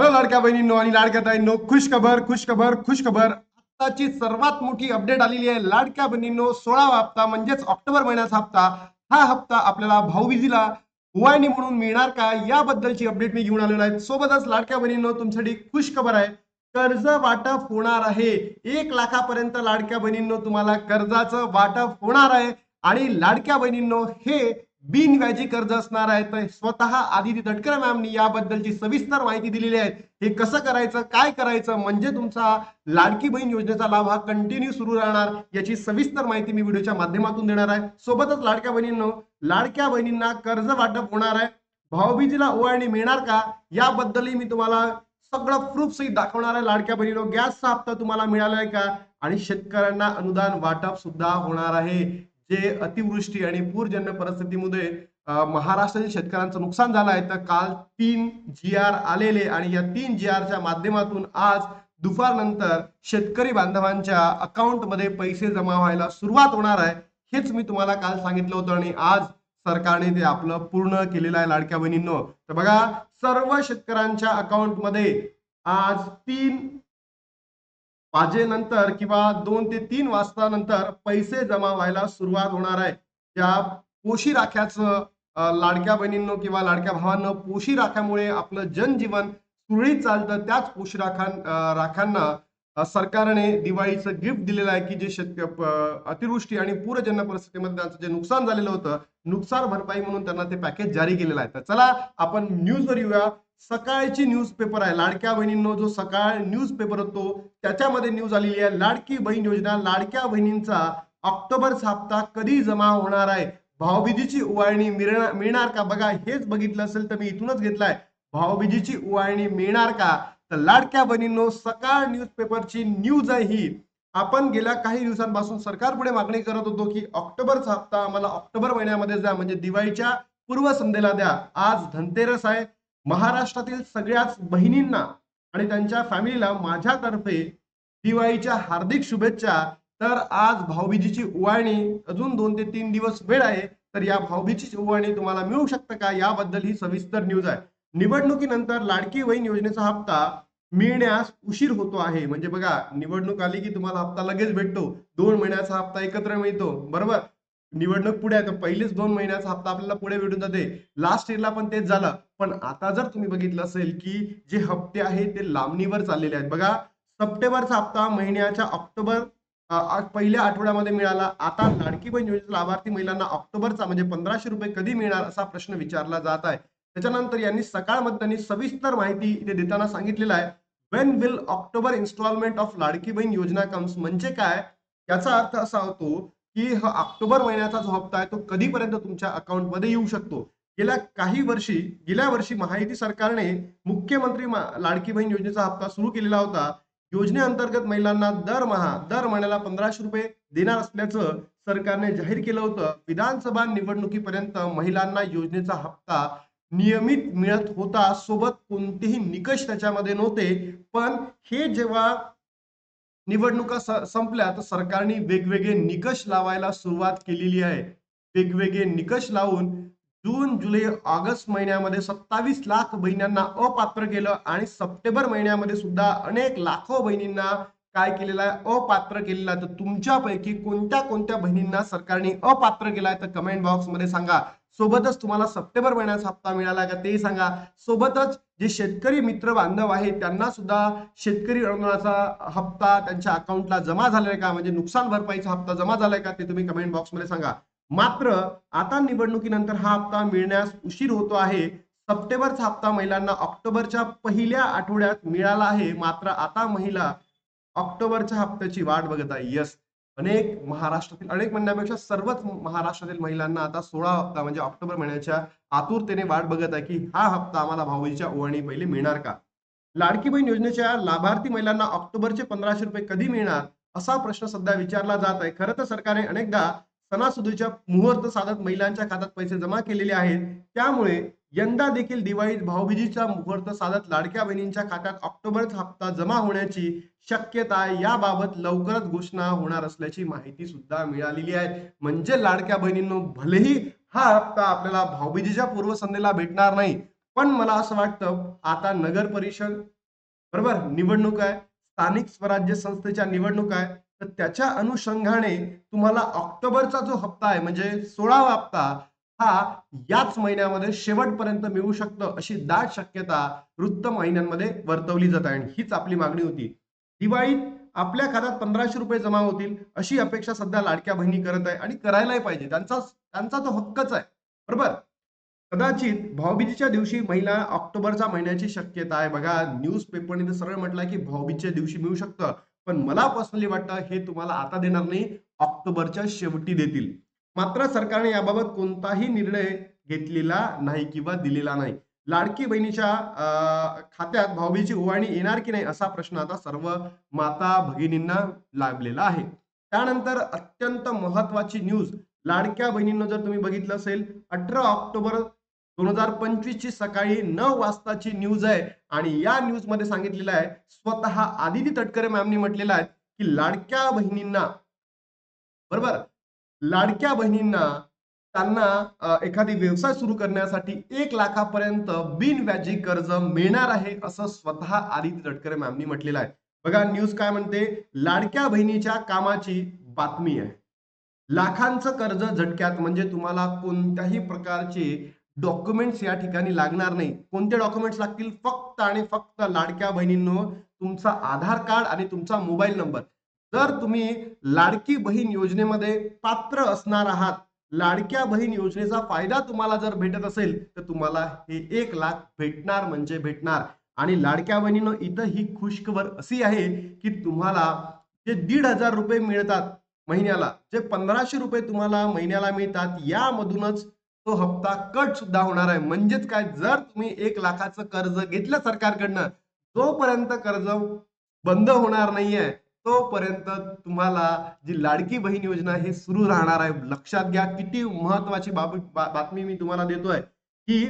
Hello लाडक्या बहिणींनो आणि लाडक्या ताईंनो खुशखबर खुशखबर खुशखबर. आताची सर्वात मोठी अपडेट आलेली आहे लाडक्या बहिणींनो सोळावा हप्ता म्हणजेच ऑक्टोबर महिन्याचा हप्ता. हा हप्ता आपल्याला भाऊबीजीला ओवाळणी म्हणून मिळणार का? याबद्दलची अपडेट मी घेऊन आलेलो आहे. सोबतच लाडक्या बहिणींनो तुमच्यासाठी खुशखबर आहे. कर्ज वाटप होणार आहे. एक लाखापर्यंत लाडक्या बहिणींनो तुम्हाला कर्जाचं वाटप होणार आहे. आणि लाडक्या बहिणींनो हे बिनव्याजी कर्ज असणार आहे. तर स्वतः आदिती दटकर मॅमनी याबद्दलची सविस्तर माहिती दिलेली आहे. हे कसं करायचं काय करायचं म्हणजे तुमचा लाडकी बहीण योजनेचा लाभ हा कंटिन्यू सुरू राहणार याची सविस्तर माहिती मी व्हिडिओच्या माध्यमातून देणार आहे. सोबतच लाडक्या बहिणींनो लाडक्या बहिणींना कर्ज वाटप होणार आहे. भाऊबीजीला ओवाळणी मिळणार का? याबद्दलही मी तुम्हाला सगळं प्रूफ सहित दाखवणार आहे. लाडक्या बहिणीनो गॅसचा हप्ता तुम्हाला मिळाला आहे का? आणि शेतकऱ्यांना अनुदान वाटप सुद्धा होणार आहे. जे अतिवृष्टी आणि पूरजन्य परिस्थितीमध्ये महाराष्ट्रातील शेतकऱ्यांचं नुकसान झालं आहे तर काल तीन जी आर आलेले आणि या तीन जी आरच्या माध्यमातून आज दुपारनंतर शेतकरी बांधवांच्या अकाउंटमध्ये पैसे जमा व्हायला सुरुवात होणार आहे हेच मी तुम्हाला काल सांगितलं होतं आणि आज सरकारने ते आपलं पूर्ण केलेलं आहे लाडक्या बहिणींनो. तर बघा सर्व शेतकऱ्यांच्या अकाउंटमध्ये आज तीन वाजेनंतर किंवा दोन ते तीन वाजता नंतर पैसे जमा व्हायला सुरुवात होणार आहे. त्या पोशी राख्याचं लाडक्या बहिणींनो किंवा लाडक्या भावांनो पोशी राख्यामुळे आपलं जनजीवन सुरळीत चालतं. त्याच पोशी राखा राख्यांना राखांना सरकारने दिवाळीचं गिफ्ट दिलेलं आहे की जे शेतक अतिवृष्टी आणि पूरजन्य परिस्थितीमध्ये त्यांचं जे नुकसान झालेलं होतं नुकसान भरपाई म्हणून त्यांना ते पॅकेज जारी केलेलं आहे. तर चला आपण न्यूजवर येऊया. सकाळची न्यूज पेपर आहे. लाडक्या बहिणींनो जो सकाळ न्यूज पेपर होतो त्याच्यामध्ये न्यूज आलेली आहे. लाडकी बहीण योजना लाडक्या बहिणींचा ऑक्टोबरचा हप्ता कधी जमा होणार आहे? भावबीजीची उवाळणी मिळणार मिळणार का? बघा हेच बघितलं असेल तर मी इथूनच घेतलाय. भावबीजीची उवाळणी मिळणार का? तर लाडक्या बहिणींनो सकाळ न्यूज पेपरची न्यूज आहे ही. आपण गेल्या काही दिवसांपासून सरकार पुढे मागणी करत होतो की ऑक्टोबरचा हप्ता आम्हाला ऑक्टोबर महिन्यामध्ये द्या. म्हणजे दिवाळीच्या पूर्वसंध्येला द्या. आज धनतेरस आहे. महाराष्ट्रातील सगळ्याच बहिणींना आणि त्यांच्या फॅमिलीला माझ्यातर्फे दिवाळीच्या हार्दिक शुभेच्छा. तर आज भाऊबीजीची उवाळणी अजून दोन ते तीन दिवस वेळ आहे तर या भाऊबीजीची उवाळणी तुम्हाला मिळू शकतं का? याबद्दल ही सविस्तर न्यूज आहे. निवडणुकीनंतर लाडकी वहीन योजनेचा हप्ता मिळण्यास उशीर होतो आहे. म्हणजे बघा निवडणूक आली की तुम्हाला हप्ता लगेच भेटतो. दोन महिन्याचा हप्ता एकत्र मिळतो. बरोबर? निवडणूक पुढे आहे. तर पहिलेच दोन महिन्याचा हप्ता आपल्याला पुढे भेटून जाते. लास्ट इयरला पण तेच झालं. पण आता जर तुम्ही बघितलं असेल की जे हप्ते आहेत ते लांबणीवर चाललेले आहेत. बघा सप्टेंबरचा हप्ता महिन्याच्या ऑक्टोबर पहिल्या आठवड्यामध्ये मिळाला. आता लाडकी बहीण योजनेच्या लाभार्थी महिलांना ऑक्टोबरचा म्हणजे पंधराशे रुपये कधी मिळणार असा प्रश्न विचारला जात आहे. त्याच्यानंतर यांनी सकाळमध्ये त्यांनी सविस्तर माहिती इथे देताना सांगितलेलं आहे. When will October installment of Ladki Bahin Yojana comes म्हणजे काय? याचा अर्थ असा होतो की हा ऑक्टोबर महिन्याचा जो हप्ता आहे तो कधीपर्यंत तुमच्या अकाउंटमध्ये येऊ शकतो? गेल्या काही वर्षी गेल्या वर्षी महायुती सरकारने मुख्यमंत्री लाडकी बहीण योजनेचा हप्ता सुरू केलेला होता. योजनेअंतर्गत महिलांना दरमहा दर महिन्याला पंधराशे रुपये देणार असल्याचं सरकारने जाहीर केलं होतं. विधानसभा निवडणुकीपर्यंत महिलांना योजनेचा हप्ता नियमित मिळत होता. सोबत कोणतेही निकष त्याच्यामध्ये नव्हते. पण हे जेव्हा निवडणुका संपल्या तर सरकारने वेगवेगळे निकष लावायला सुरुवात केलेली आहे. वेगवेगळे निकष लावून जून जुलै ऑगस्ट महिन्यामध्ये सत्तावीस लाख बहिणींना अपात्र केलं आणि सप्टेंबर महिन्यामध्ये सुद्धा अनेक लाखो बहिणींना काय केलेलं आहे? अपात्र केलेला आहे. तर तुमच्यापैकी कोणत्या कोणत्या बहिणींना सरकारने अपात्र केलाय तर कमेंट बॉक्समध्ये सांगा. सोबतच तुम्हाला सप्टेंबर महिन्याचा हप्ता मिळाला का तेही सांगा. सोबतच जे शेतकरी मित्र बांधव आहेत त्यांना सुद्धा शेतकरी अनुदानाचा हप्ता त्यांच्या अकाउंटला जमा झालाय का? म्हणजे नुकसान भरपाईचा हप्ता जमा झालाय का? ते तुम्ही कमेंट बॉक्समध्ये सांगा. मात्र आता निवडणुकीनंतर हा हप्ता मिळण्यास उशीर होतो आहे. सप्टेंबरचा हप्ता महिलांना ऑक्टोबरच्या पहिल्या आठवड्यात मिळाला आहे. मात्र आता महिला ऑक्टोबरच्या हप्त्याची वाट बघत आहे. यस अनेक महाराष्ट्रातील अनेक म्हणण्यापेक्षा सर्वच महाराष्ट्रातील महिलांना आता सोळा हप्ता म्हणजे ऑक्टोबर महिन्याच्या आतुरतेने वाट बघत आहे की हा हप्ता आम्हाला भाऊबीच्या ओवाळणी पहिले मिळणार का? लाडकी बहीण योजनेच्या लाभार्थी महिलांना ऑक्टोबरचे पंधराशे रुपये कधी मिळणार असा प्रश्न सध्या विचारला जात आहे. खरं तर सरकारने अनेकदा सणासुदीच्या मुहूर्त साधत महिलांच्या खात्यात पैसे जमा केलेले आहेत. त्यामुळे यंदा देखील दिवाळीत भाऊबीजीचा मुहूर्त साधत लाडक्या बहिणींच्या खात्यात ऑक्टोबरचा हप्ता जमा होण्याची शक्यता याबाबत लवकरच घोषणा होणार असल्याची माहिती सुद्धा मिळालेली आहे. म्हणजे लाडक्या बहिणींनो भलेही हा हप्ता आपल्याला भाऊबीजीच्या पूर्वसंध्येला भेटणार नाही पण मला असं वाटतं आता नगर परिषद बरोबर निवडणूक आहे स्थानिक स्वराज्य संस्थेच्या निवडणूक आहे तर त्याच्या अनुषंगाने तुम्हाला ऑक्टोबरचा जो हप्ता आहे म्हणजे सोळावा हप्ता हा याच महिन्यामध्ये शेवटपर्यंत मिळू शकतं अशी दाट शक्यता वृत्त महिन्यांमध्ये वर्तवली जात आहे. आणि हीच आपली मागणी होती. दिवाळीत आपल्या खात्यात पंधराशे रुपये जमा होतील अशी अपेक्षा सध्या लाडक्या बहिणी करत आहे आणि करायलाही पाहिजे. त्यांचा त्यांचा तो हक्कच आहे. बरोबर? कदाचित भाऊबीजीच्या दिवशी महिला ऑक्टोबरच्या महिन्याची शक्यता आहे. बघा न्यूज पेपरने तर सरळ म्हटलंय की भाऊबीजच्या दिवशी मिळू शकतं. पण मला पर्सनली वाटतं हे तुम्हाला आता देणार नाही ऑक्टोबरच्या शेवटी देतील. मात्र सरकारने याबाबत कोणताही निर्णय घेतलेला नाही किंवा दिलेला नाही. लाडकी बहिणीच्या खात्यात भाऊबीची ओवाळणी येणार की नाही असा प्रश्न आता सर्व माता भगिनींना लागलेला आहे. त्यानंतर अत्यंत महत्वाची न्यूज लाडक्या बहिणींना जर तुम्ही बघितलं असेल अठरा ऑक्टोबर दोन हजार पंचवीस ची सकाळी नऊ वाजताची न्यूज आहे आणि या न्यूजमध्ये सांगितलेलं आहे स्वतः आदिती तटकरे मॅमनी म्हटलेलं आहे की लाडक्या बहिणींना बरोबर? लाडक्या बहिणींना त्यांना एखादी व्यवसाय सुरू करण्यासाठी एक लाखापर्यंत बिनव्याजी कर्ज मिळणार आहे असं स्वतः आदित्य तटकरे मॅमनी म्हटलेलं आहे. बघा न्यूज काय म्हणते? लाडक्या बहिणीच्या कामाची बातमी आहे. लाखांचं कर्ज झटक्यात म्हणजे तुम्हाला कोणत्याही प्रकारचे डॉक्युमेंट्स या ठिकाणी लागणार नाही. कोणते डॉक्युमेंट्स लागतील? फक्त आणि फक्त लाडक्या बहिणींनो तुमचा आधार कार्ड आणि तुमचा मोबाईल नंबर. जर तुम्ही लाडकी बहीण योजनेमध्ये पात्र असणार आहात लाडक्या बहीण योजनेचा फायदा तुम्हाला जर भेटत असेल तर तुम्हाला हे एक लाख भेटणार म्हणजे भेटणार. आणि लाडक्या बहिणीनं इथं ही खुशखबर अशी आहे की तुम्हाला जे दीड हजार रुपये मिळतात महिन्याला जे पंधराशे रुपये तुम्हाला महिन्याला मिळतात यामधूनच तो हप्ता कट सुद्धा होणार आहे. म्हणजेच काय जर तुम्ही एक लाखाचं कर्ज घेतलं सरकारकडनं जोपर्यंत कर्ज बंद होणार नाहीये तोपर्यंत तुम्हाला जी लाडकी बहीण योजना हे सुरू राहणार आहे. लक्षात घ्या किती महत्वाची बातमी मी तुम्हाला देतोय की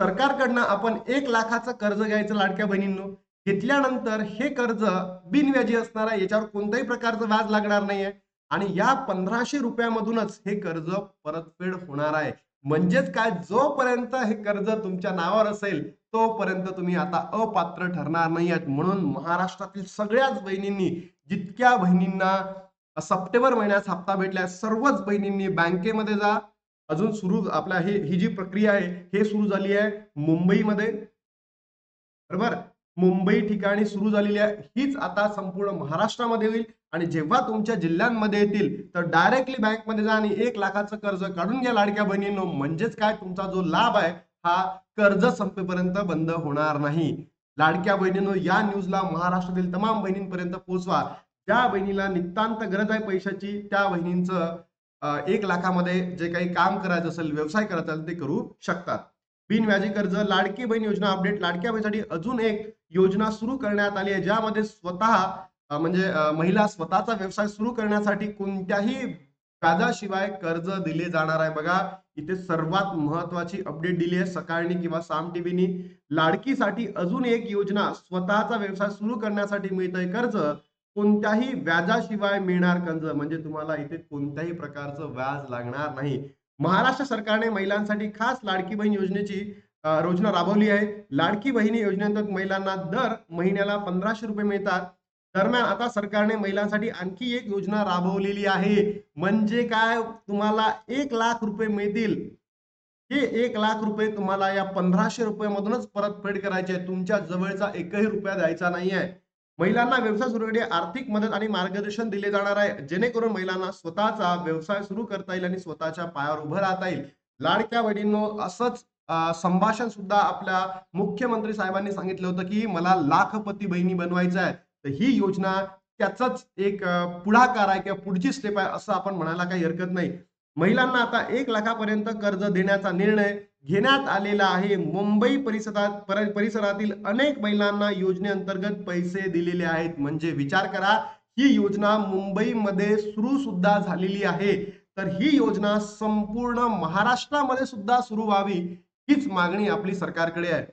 सरकारकडनं आपण एक लाखाचं कर्ज घ्यायचं लाडक्या बहिणींनो. घेतल्यानंतर हे कर्ज बिनव्याजी असणार आहे. याच्यावर कोणत्याही प्रकारचं व्याज लागणार नाहीये. आणि या पंधराशे रुपयामधूनच हे कर्ज परतफेड होणार आहे. म्हणजेच काय? जोपर्यंत हे कर्ज तुमच्या नावावर असेल तोपर्यंत तुम्ही आता अपात्र ठरणार नाही म्हणून महाराष्ट्रातील सगळ्याच बहिणींनी जितक्या बहिणींना सप्टेंबर महिन्यात हप्ता भेटल्या सर्वच बहिणींनी बँकेमध्ये जा. अजून सुरू आपल्या ही ही जी प्रक्रिया आहे हे सुरू झाली आहे मुंबईमध्ये. बरोबर? मुंबई ठिकाणी सुरू झालेली आहे. हीच आता संपूर्ण महाराष्ट्रामध्ये होईल. आणि जेव्हा तुमच्या जिल्ह्यांमध्ये येतील तर डायरेक्टली बँकमध्ये जा आणि एक लाखाचं कर्ज काढून घ्या लाडक्या बहिणींनो. म्हणजेच काय? तुमचा जो लाभ आहे हा कर्ज संपेपर्यंत बंद होणार नाही. लाडक्या बहिणींनो या न्यूजला महाराष्ट्रातील तमाम बहिणींपर्यंत पोहोचवा. ज्या बहिणीला नितांत गरज आहे पैशाची त्या बहिणींचं एक लाखामध्ये जे काही काम करायचं असेल व्यवसाय करायचा असेल ते करू शकतात. बिनव्याजी कर्ज लाडकी बहीण योजना अपडेट लाडक्या बहिणीसाठी अजून एक योजना सुरू करण्यात आली आहे ज्यामध्ये स्वतः म्हणजे महिला स्वतःचा व्यवसाय सुरू करण्यासाठी कोणत्याही व्याजाशिवाय कर्ज दिले जाणार आहे. बघा इथे सर्वात महत्वाची अपडेट दिली आहे सकाळनी किंवा साम टीव्हीनी. लाडकीसाठी अजून एक योजना स्वतःचा व्यवसाय सुरू करण्यासाठी मिळतंय कर्ज. कोणत्याही व्याजाशिवाय मिळणार कर्ज. म्हणजे तुम्हाला इथे कोणत्याही प्रकारचं व्याज लागणार नाही. महाराष्ट्र सरकारने महिलांसाठी खास लाडकी बहीण योजनेची योजना राबवली आहे. लाडकी बहिणी योजनेअंतर्गत महिलांना दर महिन्याला पंधराशे रुपये मिळतात. दरम्यान आता सरकारने महिलांसाठी आणखी एक योजना राबवलेली आहे. म्हणजे काय? तुम्हाला एक लाख रुपये मिळतील. हे एक लाख रुपये तुम्हाला या पंधराशे रुपयामधूनच परतफेड करायचे आहे तुमच्या जवळचा एकही रुपया द्यायचा नाही आहे महिलांना व्यवसाय सुरू आर्थिक मदत आणि मार्गदर्शन दिले जाणार आहे. जेणेकरून महिलांना स्वतःचा व्यवसाय सुरू करता येईल आणि स्वतःच्या पायावर उभं राहता येईल. लाडक्या बहिणींनो असंच संभाषण सुद्धा आपल्या मुख्यमंत्री साहेबांनी सांगितलं होतं की मला लाखपती बहिणी बनवायचं आहे. तर ही योजना त्याचाच एक पुढाकार आहे किंवा पुढची स्टेप आहे असं आपण म्हणायला काही हरकत नाही. महिलांना आता एक लाखापर्यंत कर्ज देण्याचा निर्णय घेण्यात आलेला आहे. मुंबई परिसरात पर- परिसरातील अनेक महिलांना योजनेअंतर्गत पैसे दिलेले आहेत. म्हणजे विचार करा ही योजना मुंबईमध्ये सुरू सुद्धा झालेली आहे. तर ही योजना संपूर्ण महाराष्ट्रामध्ये सुद्धा सुरू व्हावी हीच मागणी आपली सरकारकडे आहे.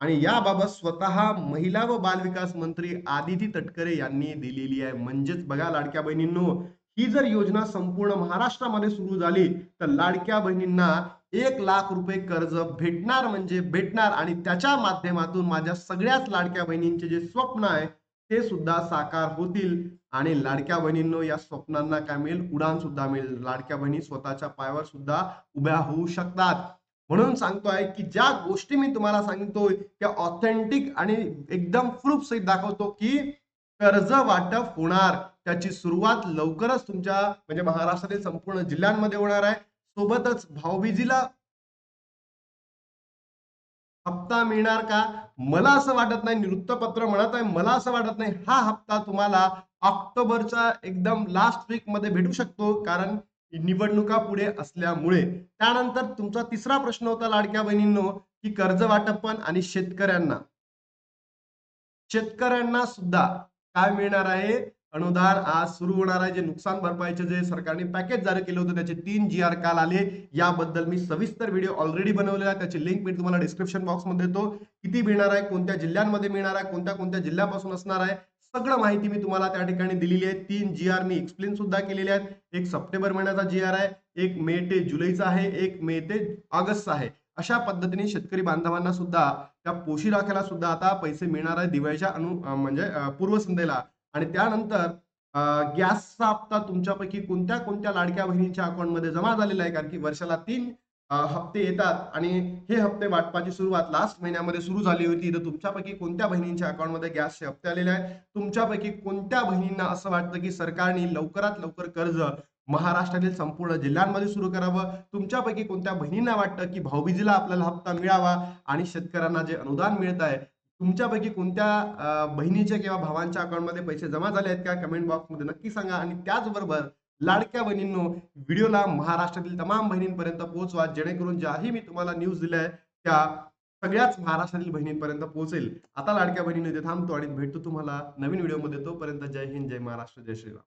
आणि याबाबत स्वतः महिला व बालविकास मंत्री आदिती तटकरे यांनी दिलेली आहे. म्हणजेच बघा लाडक्या बहिणींनो ही जर योजना संपूर्ण महाराष्ट्रामध्ये सुरू झाली तर लाडक्या बहिणींना एक लाख रुपये कर्ज भेटणार म्हणजे भेटणार आणि त्याच्या माध्यमातून माझ्या सगळ्याच लाडक्या बहिणींचे जे स्वप्न आहे ते सुद्धा साकार होतील. आणि लाडक्या बहिणींनो या स्वप्नांना काय मिळेल? उडान सुद्धा मिळेल. लाडक्या बहिणी स्वतःच्या पायावर सुद्धा उभ्या होऊ शकतात. म्हणून सांगतोय की ज्या गोष्टी मी तुम्हाला सांगतोय त्या ऑथेंटिक आणि एकदम प्रूफ सहित दाखवतो की कर्ज वाटप होणार. त्याची सुरुवात लवकरच तुमच्या म्हणजे महाराष्ट्रातील संपूर्ण जिल्ह्यांमध्ये होणार आहे. सोबतच भाऊबीजीला हप्ता मिळणार का? मला असं वाटत नाही वृत्तपत्र म्हणत आहे मला असं वाटत नाही. हा हप्ता तुम्हाला ऑक्टोबरच्या एकदम लास्ट वीकमध्ये भेटू शकतो कारण निवडणुका पुढे असल्यामुळे. त्यानंतर तुमचा तिसरा प्रश्न होता लाडक्या बहिणींनो की कर्ज वाटपण आणि शेतकऱ्यांना. शेतकऱ्यांना सुद्धा काय मिळणार आहे? अनुदान आज सुरू होणार आहे. जे नुकसान भरपाईचे जे सरकारने पॅकेज जारी केलं होतं त्याचे तीन जी आर काल आले. याबद्दल मी सविस्तर व्हिडिओ ऑलरेडी बनवलेला आहे. त्याची लिंक मी तुम्हाला डिस्क्रिप्शन बॉक्समध्ये देतो. किती मिळणार आहे कोणत्या जिल्ह्यांमध्ये मिळणार आहे कोणत्या कोणत्या जिल्ह्यापासून असणार आहे सगळं माहिती मी तुम्हाला त्या ठिकाणी दिलेली आहे. तीन जी आर मी एक्सप्लेन सुद्धा केलेले आहेत. एक सप्टेंबर महिन्याचा जी आर आहे एक मे ते जुलैचा आहे एक मे ते ऑगस्टचा आहे. अशा पद्धतीने शेतकरी बांधवांना सुद्धा त्या पोशी राख्याला सुद्धा आता पैसे मिळणार आहे दिवाळीच्या अनु म्हणजे पूर्वसंध्येला. आणि त्यानंतर गॅसचा हप्ता तुमच्यापैकी कोणत्या कोणत्या लाडक्या बहिणींच्या अकाउंटमध्ये जमा झालेला आहे? कारण की वर्षाला तीन हप्ते येतात आणि हे हप्ते वाटपाची सुरुवात लास्ट महिन्यामध्ये सुरू झाली होती. तर तुमच्यापैकी कोणत्या बहिणींच्या अकाउंटमध्ये गॅसचे हप्ते आलेले आहेत? तुमच्यापैकी कोणत्या बहिणींना असं वाटतं की सरकारने लवकरात लवकर कर्ज महाराष्ट्रातील संपूर्ण जिल्ह्यांमध्ये सुरू करावं? तुमच्यापैकी कोणत्या बहिणींना वाटतं की भाऊबीजीला आपल्याला हप्ता मिळावा आणि शेतकऱ्यांना जे अनुदान मिळत आहे तुमच्यापैकी कोणत्या बहिणीच्या किंवा भावांच्या अकाउंटमध्ये पैसे जमा झाले आहेत का? कमेंट बॉक्समध्ये नक्की सांगा आणि त्याचबरोबर लाडक्या बहिणींनो व्हिडिओला महाराष्ट्रातील तमाम बहिणींपर्यंत पोहोचवा जेणेकरून ज्याही मी तुम्हाला न्यूज दिल्या आहे त्या सगळ्याच महाराष्ट्रातील बहिणींपर्यंत पोहोचेल. आता लाडक्या बहिणीने थांबतो आणि भेटतो तुम्हाला नवीन व्हिडिओमध्ये. तोपर्यंत जय हिंद जय महाराष्ट्र जय श्रीराम.